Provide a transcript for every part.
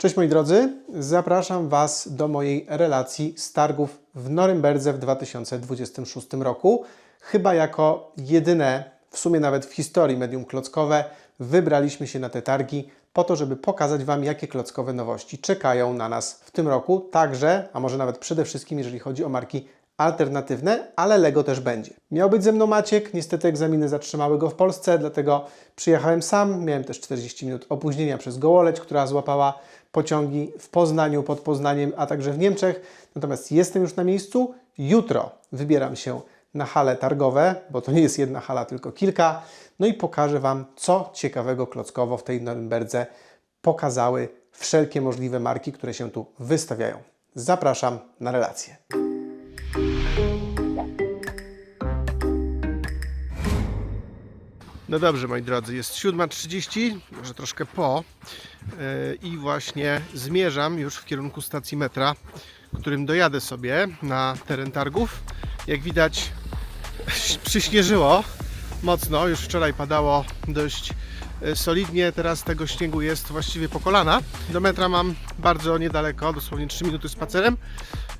Cześć moi drodzy, zapraszam Was do mojej relacji z targów w Norymberdze w 2026 roku. Chyba jako jedyne, w sumie nawet w historii medium klockowe, wybraliśmy się na te targi po to, żeby pokazać Wam, jakie klockowe nowości czekają na nas w tym roku, także, a może nawet przede wszystkim, jeżeli chodzi o marki alternatywne, ale Lego też będzie. Miał być ze mną Maciek, niestety egzaminy zatrzymały go w Polsce, dlatego przyjechałem sam. Miałem też 40 minut opóźnienia przez Gołoleć, która złapała pociągi w Poznaniu, pod Poznaniem, a także w Niemczech. Natomiast jestem już na miejscu. Jutro wybieram się na hale targowe, bo to nie jest jedna hala, tylko kilka. No i pokażę Wam, co ciekawego klockowo w tej Norymberdze pokazały wszelkie możliwe marki, które się tu wystawiają. Zapraszam na relację. No dobrze, moi drodzy, jest 7.30, może troszkę po yy, i właśnie zmierzam już w kierunku stacji metra, którym dojadę sobie na teren targów. Jak widać, przyśnieżyło mocno, już wczoraj padało dość e, solidnie, teraz tego śniegu jest właściwie po kolana. Do metra mam bardzo niedaleko, dosłownie 3 minuty spacerem.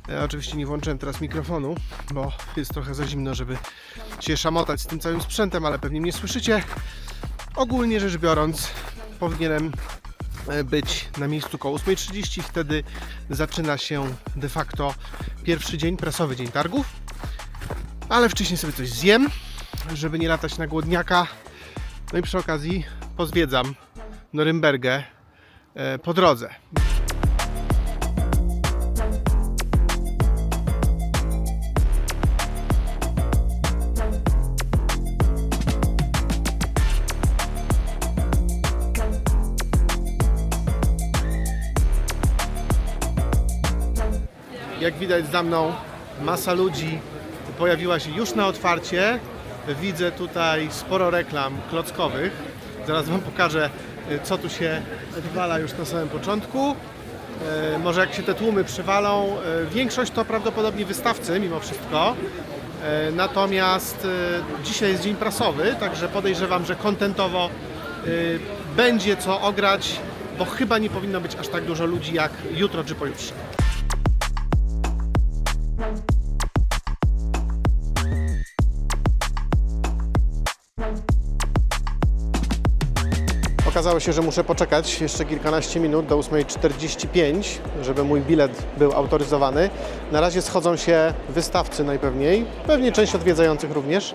E, oczywiście nie włączyłem teraz mikrofonu, bo jest trochę za zimno, żeby się szamotać z tym całym sprzętem, ale pewnie mnie słyszycie. Ogólnie rzecz biorąc, powinienem e, być na miejscu koło 8.30. Wtedy zaczyna się de facto pierwszy dzień, prasowy dzień targów. Ale wcześniej sobie coś zjem, żeby nie latać na głodniaka. No i przy okazji pozwiedzam Norymbergę e, po drodze. Jak widać za mną masa ludzi pojawiła się już na otwarcie. Widzę tutaj sporo reklam klockowych. Zaraz Wam pokażę, y, co tu się odwala już na samym początku. E, Może jak się te tłumy przywalą, e, większość to prawdopodobnie wystawcy mimo wszystko. Natomiast dzisiaj jest dzień prasowy, także podejrzewam, że kontentowo będzie co ograć, bo chyba nie powinno być aż tak dużo ludzi jak jutro czy pojutrze. Okazało się, że muszę poczekać jeszcze kilkanaście minut do 8.45, żeby mój bilet był autoryzowany. Na razie schodzą się wystawcy najpewniej, pewnie część odwiedzających również.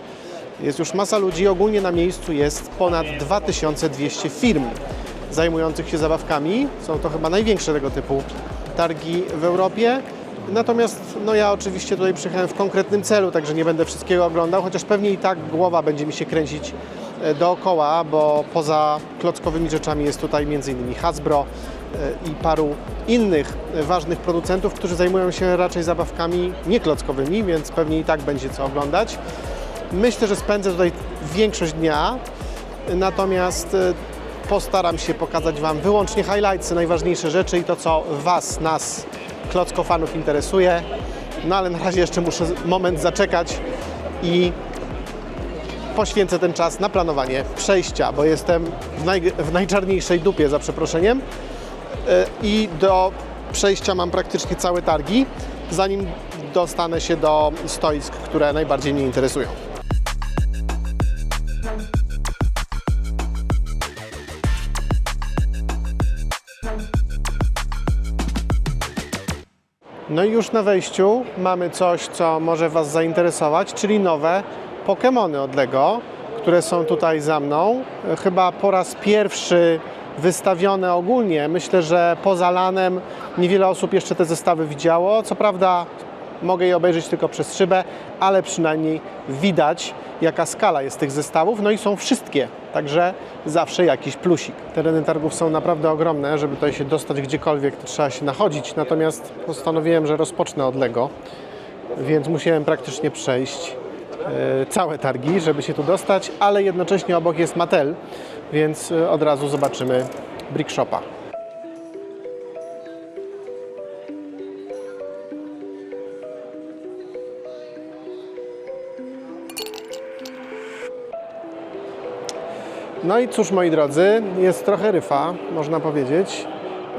Jest już masa ludzi, ogólnie na miejscu jest ponad 2200 firm zajmujących się zabawkami. Są to chyba największe tego typu targi w Europie. Natomiast no ja oczywiście tutaj przyjechałem w konkretnym celu, także nie będę wszystkiego oglądał, chociaż pewnie i tak głowa będzie mi się kręcić dookoła, bo poza klockowymi rzeczami jest tutaj m.in. Hasbro e, i paru innych e, ważnych producentów, którzy zajmują się raczej zabawkami nieklockowymi, więc pewnie i tak będzie co oglądać. Myślę, że spędzę tutaj większość dnia, natomiast e, postaram się pokazać Wam wyłącznie highlightsy, najważniejsze rzeczy i to, co Was, nas, klockofanów interesuje. No ale na razie jeszcze muszę moment zaczekać i poświęcę ten czas na planowanie przejścia, bo jestem w, naj, w najczarniejszej dupie, za przeproszeniem. E, I do przejścia mam praktycznie całe targi, zanim dostanę się do stoisk, które najbardziej mnie interesują. No i już na wejściu mamy coś, co może Was zainteresować, czyli nowe Pokémony od Lego, które są tutaj za mną. Chyba po raz pierwszy wystawione ogólnie. Myślę, że poza lanem niewiele osób jeszcze te zestawy widziało. Co prawda mogę je obejrzeć tylko przez szybę, ale przynajmniej widać, jaka skala jest tych zestawów. No i są wszystkie, także zawsze jakiś plusik. Tereny targów są naprawdę ogromne, żeby tutaj się dostać gdziekolwiek, to trzeba się nachodzić. Natomiast postanowiłem, że rozpocznę od Lego, więc musiałem praktycznie przejść całe targi, żeby się tu dostać, ale jednocześnie obok jest Mattel, więc e, od razu zobaczymy Brick Shopa. No i cóż, moi drodzy, jest trochę ryfa, można powiedzieć.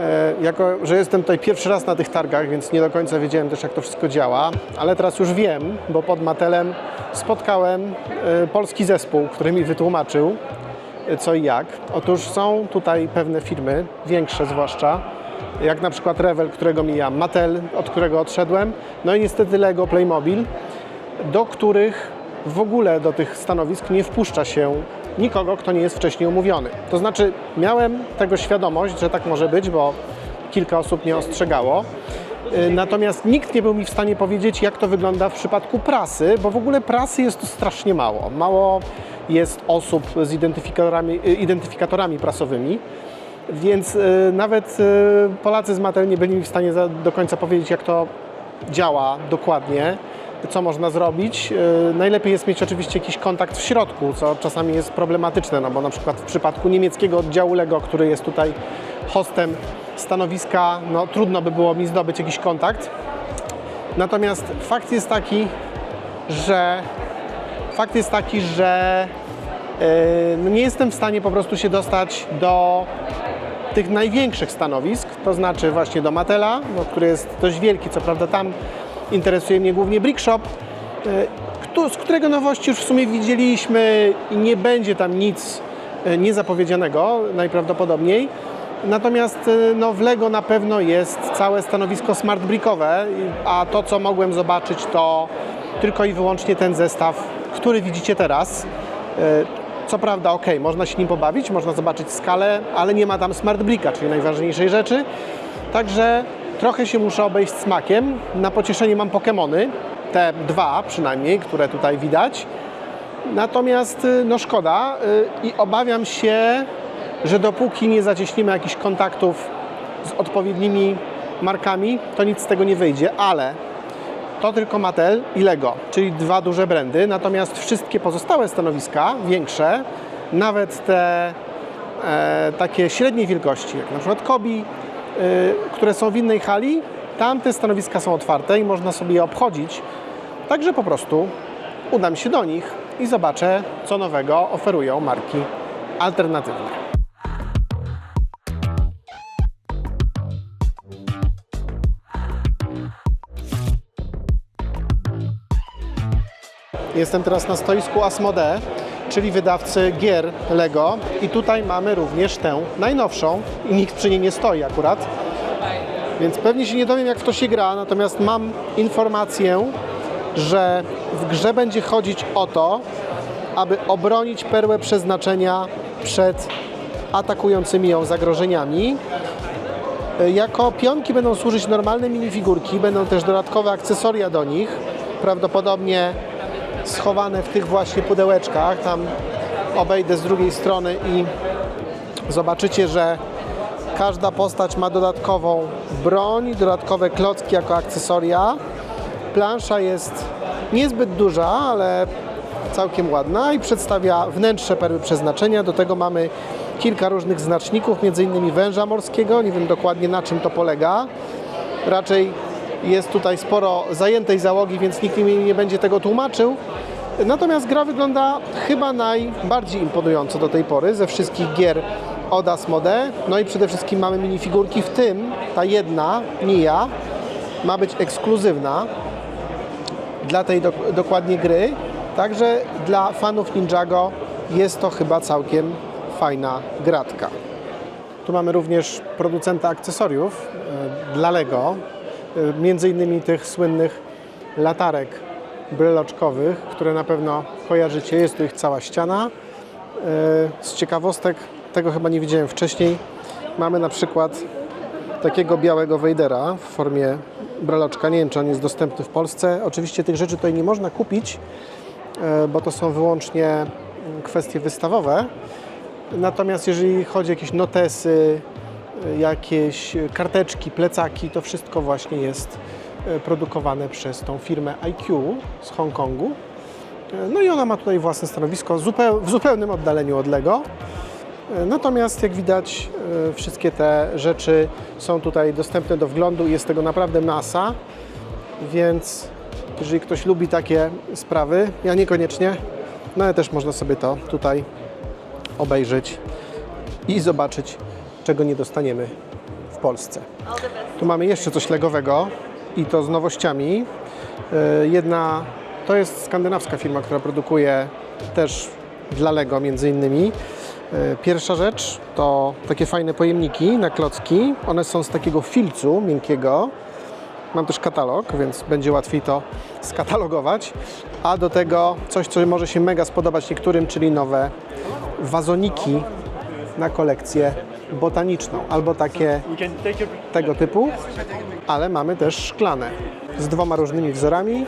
E, Jako, że jestem tutaj pierwszy raz na tych targach, więc nie do końca wiedziałem też, jak to wszystko działa, ale teraz już wiem, bo pod Matelem spotkałem e, polski zespół, który mi wytłumaczył, e, co i jak. Otóż są tutaj pewne firmy, większe zwłaszcza, jak na przykład Revel, którego mijam, Mattel, od którego odszedłem, no i niestety Lego Playmobil, do których w ogóle do tych stanowisk nie wpuszcza się nikogo, kto nie jest wcześniej umówiony. To znaczy, miałem tego świadomość, że tak może być, bo kilka osób mnie ostrzegało. Y, Natomiast nikt nie był mi w stanie powiedzieć, jak to wygląda w przypadku prasy, bo w ogóle prasy jest tu strasznie mało. Mało jest osób z identyfikatorami, y, identyfikatorami prasowymi. Więc y, nawet Polacy z Mattel nie byli mi w stanie do końca powiedzieć, jak to działa dokładnie, co można zrobić. Y, najlepiej jest mieć oczywiście jakiś kontakt w środku, co czasami jest problematyczne, no bo na przykład w przypadku niemieckiego oddziału LEGO, który jest tutaj hostem stanowiska, no trudno by było mi zdobyć jakiś kontakt. Natomiast fakt jest taki, że fakt jest taki, że yy, nie jestem w stanie po prostu się dostać do tych największych stanowisk, to znaczy właśnie do Matela, no, który jest dość wielki, co prawda tam interesuje mnie głównie Brick Shop, y, któ- z którego nowości już w sumie widzieliśmy i nie będzie tam nic y, niezapowiedzianego najprawdopodobniej. Natomiast y, no, w Lego na pewno jest całe stanowisko smart brickowe, a to co mogłem zobaczyć to tylko i wyłącznie ten zestaw, który widzicie teraz. Co prawda, ok, można się nim pobawić, można zobaczyć skalę, ale nie ma tam smart bricka, czyli najważniejszej rzeczy. Także trochę się muszę obejść smakiem. Na pocieszenie mam Pokémony, te dwa przynajmniej, które tutaj widać. Natomiast y, no szkoda y, i obawiam się, że dopóki nie zacieśnimy jakichś kontaktów z odpowiednimi markami, to nic z tego nie wyjdzie, ale to tylko Mattel i Lego, czyli dwa duże brandy, natomiast wszystkie pozostałe stanowiska, większe, nawet te e, takie średniej wielkości, jak na przykład Kobi, które są w innej hali, tam te stanowiska są otwarte i można sobie je obchodzić. Także po prostu udam się do nich i zobaczę, co nowego oferują marki alternatywne. Jestem teraz na stoisku Asmodee, czyli wydawcy gier Lego i tutaj mamy również tę najnowszą i nikt przy niej nie stoi akurat. Więc pewnie się nie dowiem jak w to się gra, natomiast mam informację, że w grze będzie chodzić o to, aby obronić perłę przeznaczenia przed atakującymi ją zagrożeniami. Jako pionki będą służyć normalne minifigurki, będą też dodatkowe akcesoria do nich, prawdopodobnie schowane w tych właśnie pudełeczkach. Tam obejdę z drugiej strony i zobaczycie, że każda postać ma dodatkową broń, dodatkowe klocki jako akcesoria. Plansza jest niezbyt duża, ale całkiem ładna i przedstawia wnętrze perły przeznaczenia. Do tego mamy kilka różnych znaczników, między innymi węża morskiego. Nie wiem dokładnie na czym to polega. Raczej jest tutaj sporo zajętej załogi, więc nikt mi nie będzie tego tłumaczył. Natomiast gra wygląda chyba najbardziej imponująco do tej pory ze wszystkich gier od Asmodee. No i przede wszystkim mamy minifigurki, w tym ta jedna, Nia, ma być ekskluzywna dla tej dok- dokładnie gry. Także dla fanów Ninjago jest to chyba całkiem fajna gratka. Tu mamy również producenta akcesoriów e, dla Lego, między innymi tych słynnych latarek breloczkowych, które na pewno kojarzycie. Jest tu ich cała ściana. E, Z ciekawostek, tego chyba nie widziałem wcześniej, mamy na przykład takiego białego Wejdera w formie breloczka. Nie wiem, czy on jest dostępny w Polsce. Oczywiście tych rzeczy tutaj nie można kupić, e, bo to są wyłącznie kwestie wystawowe. Natomiast jeżeli chodzi o jakieś notesy, jakieś karteczki, plecaki, to wszystko właśnie jest y, produkowane przez tą firmę IQ z Hongkongu. Y, No i ona ma tutaj własne stanowisko w zupełnym oddaleniu od Lego. Y, Natomiast jak widać wszystkie te rzeczy są tutaj dostępne do wglądu i jest tego naprawdę masa. Więc jeżeli ktoś lubi takie sprawy, ja niekoniecznie, no ale też można sobie to tutaj obejrzeć i zobaczyć, czego nie dostaniemy w Polsce. Tu mamy jeszcze coś legowego i to z nowościami. E, Jedna to jest skandynawska firma, która produkuje też dla Lego między innymi. E, Pierwsza rzecz to takie fajne pojemniki na klocki. One są z takiego filcu miękkiego. Mam też katalog, więc będzie łatwiej to skatalogować. A do tego coś, co może się mega spodobać niektórym, czyli nowe wazoniki na kolekcję botaniczną albo takie tego typu, ale mamy też szklane z dwoma różnymi wzorami,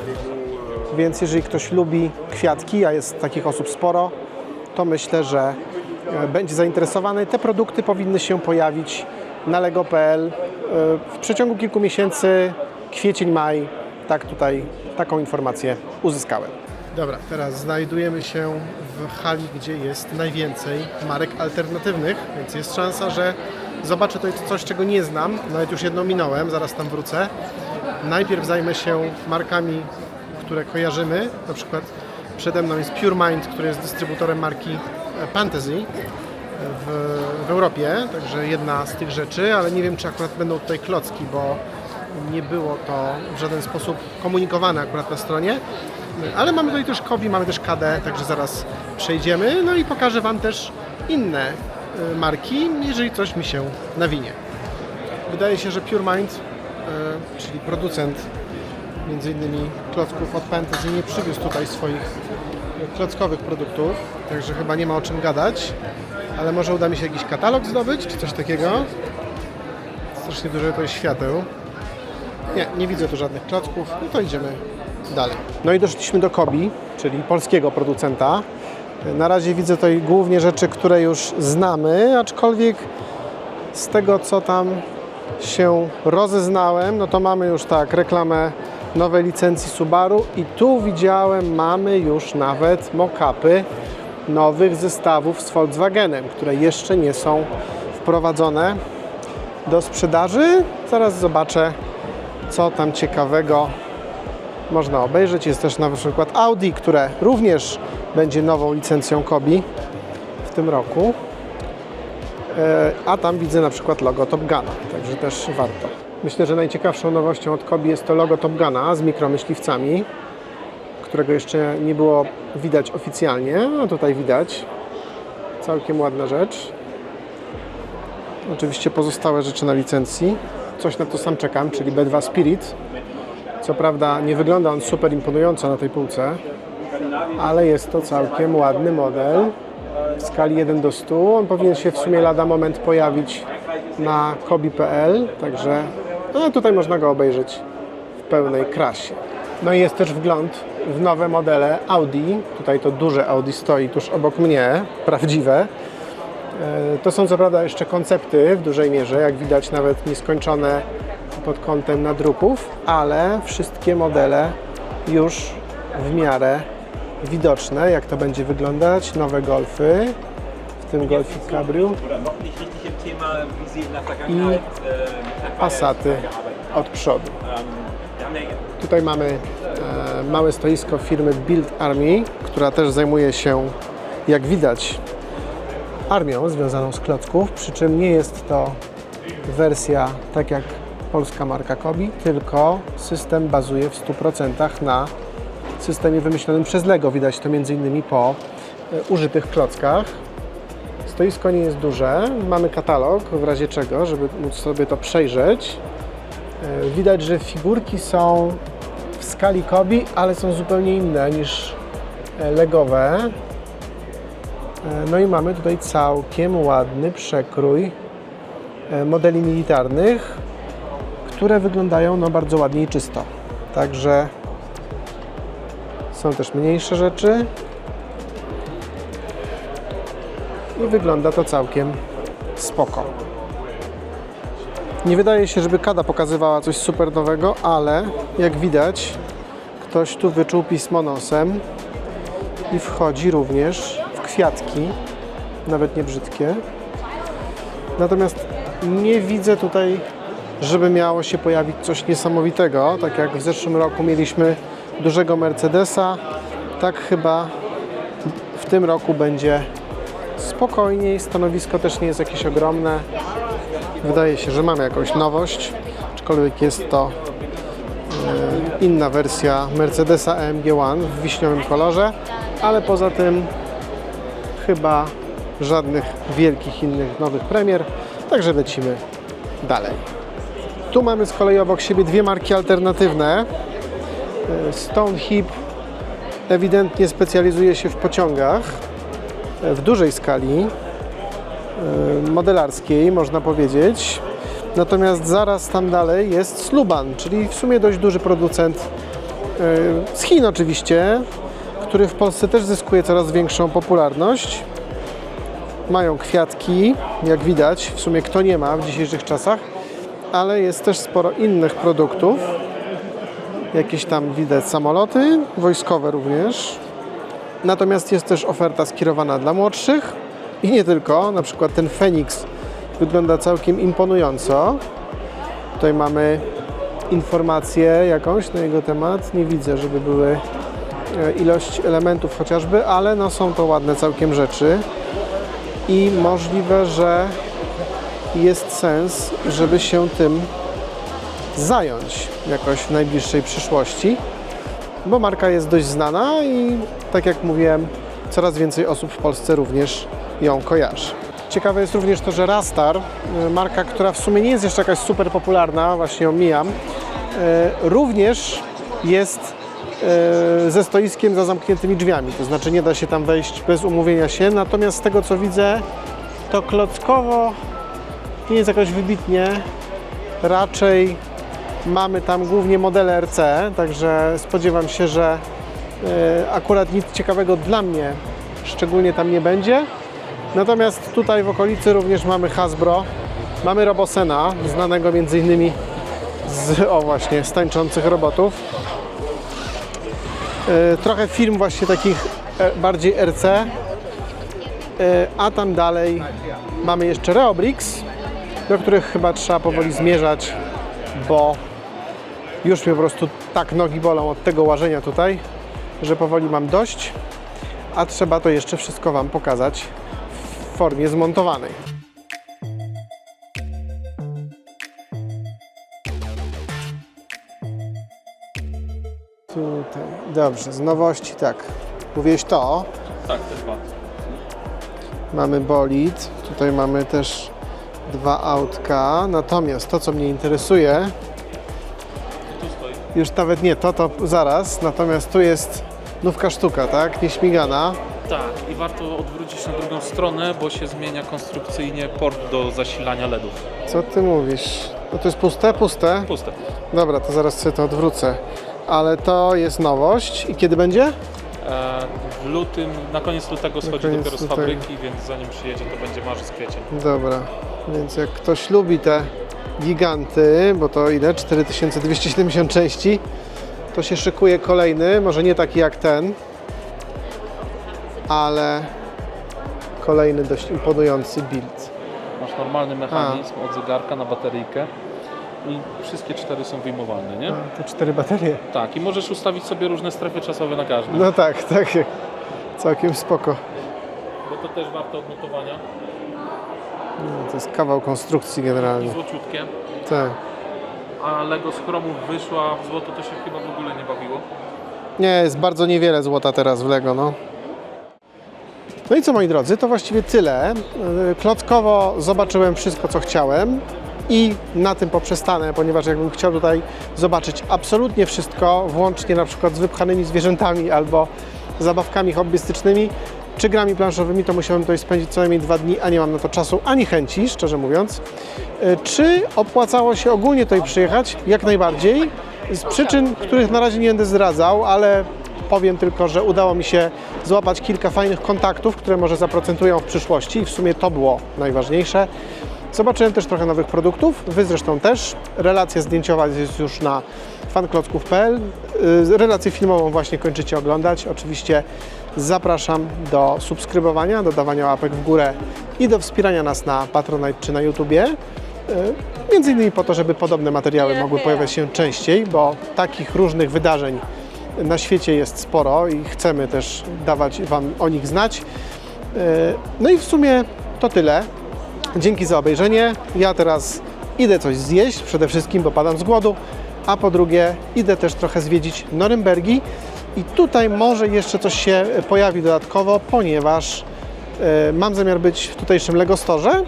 więc jeżeli ktoś lubi kwiatki, a jest takich osób sporo, to myślę, że e, będzie zainteresowany. Te produkty powinny się pojawić na lego.pl e, w przeciągu kilku miesięcy, kwiecień, maj. Tak tutaj taką informację uzyskałem. Dobra, teraz znajdujemy się w hali, gdzie jest najwięcej marek alternatywnych, więc jest szansa, że zobaczę tutaj coś, czego nie znam. Nawet już jedną minąłem, zaraz tam wrócę. Najpierw zajmę się markami, które kojarzymy. Na przykład przede mną jest Pure Mind, który jest dystrybutorem marki Fantasy w, w Europie, także jedna z tych rzeczy, ale nie wiem, czy akurat będą tutaj klocki, bo nie było to w żaden sposób komunikowane akurat na stronie. Ale mamy tutaj też Kobi, mamy też KD, także zaraz przejdziemy. No i pokażę Wam też inne y, marki, jeżeli coś mi się nawinie. Wydaje się, że Pure Mind, y, czyli producent między innymi klocków od Fantasy, nie przywiózł tutaj swoich klockowych produktów, także chyba nie ma o czym gadać. Ale może uda mi się jakiś katalog zdobyć, czy coś takiego. Strasznie dużo to jest świateł. Nie, nie widzę tu żadnych klocków, no to idziemy dalej. No i doszliśmy do Kobi, czyli polskiego producenta. Na razie widzę tutaj głównie rzeczy, które już znamy, aczkolwiek z tego co tam się rozeznałem, no to mamy już tak reklamę nowej licencji Subaru i tu widziałem, mamy już nawet mock-upy nowych zestawów z Volkswagenem, które jeszcze nie są wprowadzone do sprzedaży. Zaraz zobaczę, co tam ciekawego można obejrzeć. Jest też na przykład Audi, które również będzie nową licencją Kobi w tym roku. E, A tam widzę na przykład logo Top Guna, także też warto. Myślę, że najciekawszą nowością od Kobi jest to logo Top Guna z mikromyśliwcami, którego jeszcze nie było widać oficjalnie. No tutaj widać. Całkiem ładna rzecz. Oczywiście pozostałe rzeczy na licencji. Coś na to sam czekam, czyli B2 Spirit. Co prawda nie wygląda on super imponująco na tej półce, ale jest to całkiem ładny model w skali 1 do 100. On powinien się w sumie lada moment pojawić na kobi.pl, także no, tutaj można go obejrzeć w pełnej krasie. No i jest też wgląd w nowe modele Audi. Tutaj to duże Audi stoi tuż obok mnie, prawdziwe. E, To są co prawda jeszcze koncepty w dużej mierze, jak widać nawet nieskończone pod kątem nadruków, ale wszystkie modele już w miarę widoczne, jak to będzie wyglądać. Nowe Golfy, w tym Golfik Cabrio Herrn Passaty od przodu. Tutaj mamy e, małe stoisko firmy Build Army, która też zajmuje się, jak widać, armią związaną z klocków, przy czym nie jest to wersja tak jak polska marka Kobi, tylko system bazuje w 100% na systemie wymyślonym przez Lego. Widać to m.in. po e, użytych klockach. Stoisko nie jest duże, mamy katalog w razie czego, żeby móc sobie to przejrzeć. E, Widać, że figurki są w skali Kobi, ale są zupełnie inne niż e, legowe. No i mamy tutaj całkiem ładny przekrój modeli militarnych, które wyglądają no bardzo ładnie i czysto. Także są też mniejsze rzeczy. I wygląda to całkiem spoko. Nie wydaje się, żeby Kada pokazywała coś super nowego, ale jak widać, ktoś tu wyczuł pismo nosem i wchodzi również w kwiatki, nawet nie brzydkie. Natomiast nie widzę tutaj, żeby miało się pojawić coś niesamowitego. Tak jak w zeszłym roku mieliśmy dużego Mercedesa, tak chyba w tym roku będzie spokojniej. Stanowisko też nie jest jakieś ogromne. Wydaje się, że mamy jakąś nowość, aczkolwiek jest to e, inna wersja Mercedesa AMG One w wiśniowym kolorze, ale poza tym chyba żadnych wielkich innych nowych premier, także lecimy dalej. Tu mamy z kolei obok siebie dwie marki alternatywne. E, Stoneheap ewidentnie specjalizuje się w pociągach e, w dużej skali e, modelarskiej, można powiedzieć. Natomiast zaraz tam dalej jest Sluban, czyli w sumie dość duży producent z Chin oczywiście, który w Polsce też zyskuje coraz większą popularność. Mają kwiatki, jak widać, w sumie kto nie ma w dzisiejszych czasach, ale jest też sporo innych produktów. Jakieś tam widać samoloty, wojskowe również. Natomiast jest też oferta skierowana dla młodszych i nie tylko. Na przykład ten Fenix wygląda całkiem imponująco. Tutaj mamy informację jakąś na jego temat. Nie widzę, żeby były e, ilość elementów chociażby, ale no są to ładne całkiem rzeczy i możliwe, że jest sens, żeby się tym zająć jakoś w najbliższej przyszłości, bo marka jest dość znana i tak jak mówiłem, coraz więcej osób w Polsce również ją kojarzy. Ciekawe jest również to, że Rastar, e, marka, która w sumie nie jest jeszcze jakaś super popularna, właśnie ją mijam, e, również jest e, ze stoiskiem za zamkniętymi drzwiami, to znaczy nie da się tam wejść bez umówienia się, natomiast z tego co widzę, to klockowo nie jest jakoś wybitnie, raczej mamy tam głównie modele RC, także spodziewam się, że e, akurat nic ciekawego dla mnie szczególnie tam nie będzie. Natomiast tutaj w okolicy również mamy Hasbro, mamy Robosena, znanego między innymi z, o właśnie, z tańczących robotów. E, Trochę firm właśnie takich e, bardziej RC, a tam dalej mamy jeszcze Reobrix, do których chyba trzeba powoli zmierzać, bo już mnie po prostu tak nogi bolą od tego łażenia tutaj, że powoli mam dość, a trzeba to jeszcze wszystko Wam pokazać w formie zmontowanej. Tutaj, dobrze, z nowości tak. Mówiłeś to, Tak, te dwa. mamy bolid, tutaj mamy też dwa autka, natomiast to co mnie interesuje, już nawet nie to, to zaraz, natomiast tu jest nówka sztuka, tak, nieśmigana. Tak, i warto odwrócić na drugą stronę, bo się zmienia konstrukcyjnie port do zasilania LEDów. Co ty mówisz? No to jest puste? Puste? Puste. Dobra, to zaraz sobie to odwrócę. Ale to jest nowość i kiedy będzie? W lutym, na koniec lutego schodzi koniec dopiero z lutego. fabryki, więc zanim przyjedzie, to będzie marzec, kwiecień. Dobra, więc jak ktoś lubi te giganty, bo to ile? 4270 części, to się szykuje kolejny, może nie taki jak ten, ale kolejny dość imponujący build. Masz normalny mechanizm od zegarka na bateryjkę i wszystkie cztery są wyjmowalne, nie? To cztery baterie. Tak, i możesz ustawić sobie różne strefy czasowe na każdym, No tak, tak. Całkiem spoko. bo to też warte odnotowania. No, to jest kawał konstrukcji generalnie. Złociutkie. Tak. A Lego z chromów wyszła w złoto, to się chyba w ogóle nie bawiło. Nie, jest bardzo niewiele złota teraz w Lego, no. No i co moi drodzy, to właściwie tyle. Yy, Klockowo zobaczyłem wszystko, co chciałem i na tym poprzestanę, ponieważ jakbym chciał tutaj zobaczyć absolutnie wszystko, włącznie na przykład z wypchanymi zwierzętami albo zabawkami hobbystycznymi, czy grami planszowymi, to musiałem tutaj spędzić co najmniej dwa dni, a nie mam na to czasu ani chęci, szczerze mówiąc. Yy, Czy opłacało się ogólnie tutaj przyjechać? Jak najbardziej. Z przyczyn, których na razie nie będę zdradzał, ale powiem tylko, że udało mi się złapać kilka fajnych kontaktów, które może zaprocentują w przyszłości i w sumie to było najważniejsze. Zobaczyłem też trochę nowych produktów, Wy zresztą też. Relacja zdjęciowa jest już na fanklocków.pl. Yy, Relację filmową właśnie kończycie oglądać. Oczywiście zapraszam do subskrybowania, do dawania łapek w górę i do wspierania nas na Patronite czy na YouTubie. Yy, Między innymi po to, żeby podobne materiały mogły pojawiać się częściej, bo takich różnych wydarzeń na świecie jest sporo i chcemy też dawać Wam o nich znać. E, No i w sumie to tyle. Dzięki za obejrzenie. Ja teraz idę coś zjeść, przede wszystkim, bo padam z głodu, a po drugie idę też trochę zwiedzić Norymbergi i tutaj może jeszcze coś się pojawi dodatkowo, ponieważ e, mam zamiar być w tutejszym Lego Store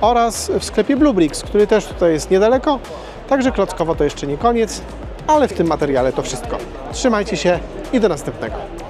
oraz w sklepie Bluebricks, który też tutaj jest niedaleko, także klockowo to jeszcze nie koniec, ale w tym materiale to wszystko. Trzymajcie się i do następnego.